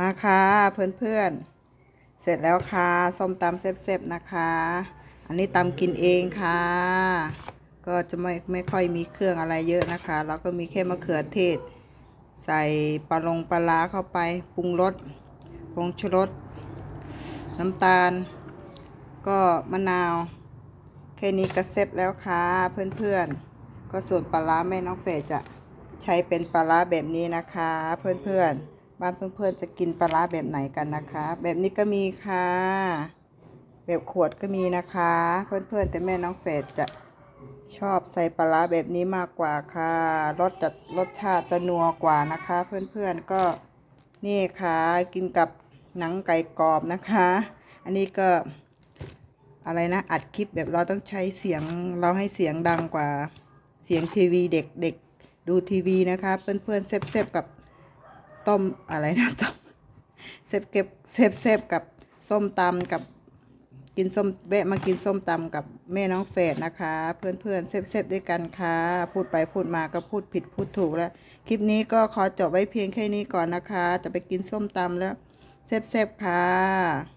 มาค่ะเพื่อนๆ เสร็จแล้วค่ะส้มตำเซฟๆนะคะ อันนี้ตำกินเองค่ะ ก็จะไม่ไม่ค่อยมีเครื่องอะไรเยอะนะคะ เราก็มีแค่มะเขือเทศ ใส่ปลาลงปลาร้าเข้าไปปรุงรสผงชูรสน้ำตาล ก็มะนาว แค่นี้ก็เสร็จแล้วค่ะเพื่อนๆ ก็ส่วนปลาร้าแม่น้องเฟยจะใช้เป็นปลาร้าแบบนี้นะคะ เพื่อนๆ บ้านเพื่อนๆจะกินปลาร้าแบบไหนกันนะคะ แบบนี้ก็มีค่ะ แบบขวดก็มีนะคะ เพื่อนๆแต่แม่น้องเฟยจะชอบใส่ปลาร้าแบบนี้มากกว่าค่ะรสจะรสชาติจะนัวกว่านะคะ เพื่อนๆก็นี่ค่ะกินกับหนังไก่กรอบนะคะ อันนี้ก็อะไรนะอัดคลิปแบบเราต้องใช้เสียงเราให้เสียงดังกว่าเสียงทีวีเด็กเด็กดูทีวีนะคะ เพื่อนๆเซฟเซฟกับ ต้มอะไรนะต้มเซฟเก็บเซฟเซฟกับส้มตำกับกินส้มแวะมากินส้มตำกับแม่น้องเฟดนะคะ เพื่อนเพื่อนๆเซฟเซฟด้วยกันค่ะ พูดไปพูดมาก็พูดผิดพูดถูกแล้ว คลิปนี้ก็ขอจบไว้เพียงแค่นี้ก่อนนะคะ จะไปกินส้มตำแล้วเซฟเซฟค่ะ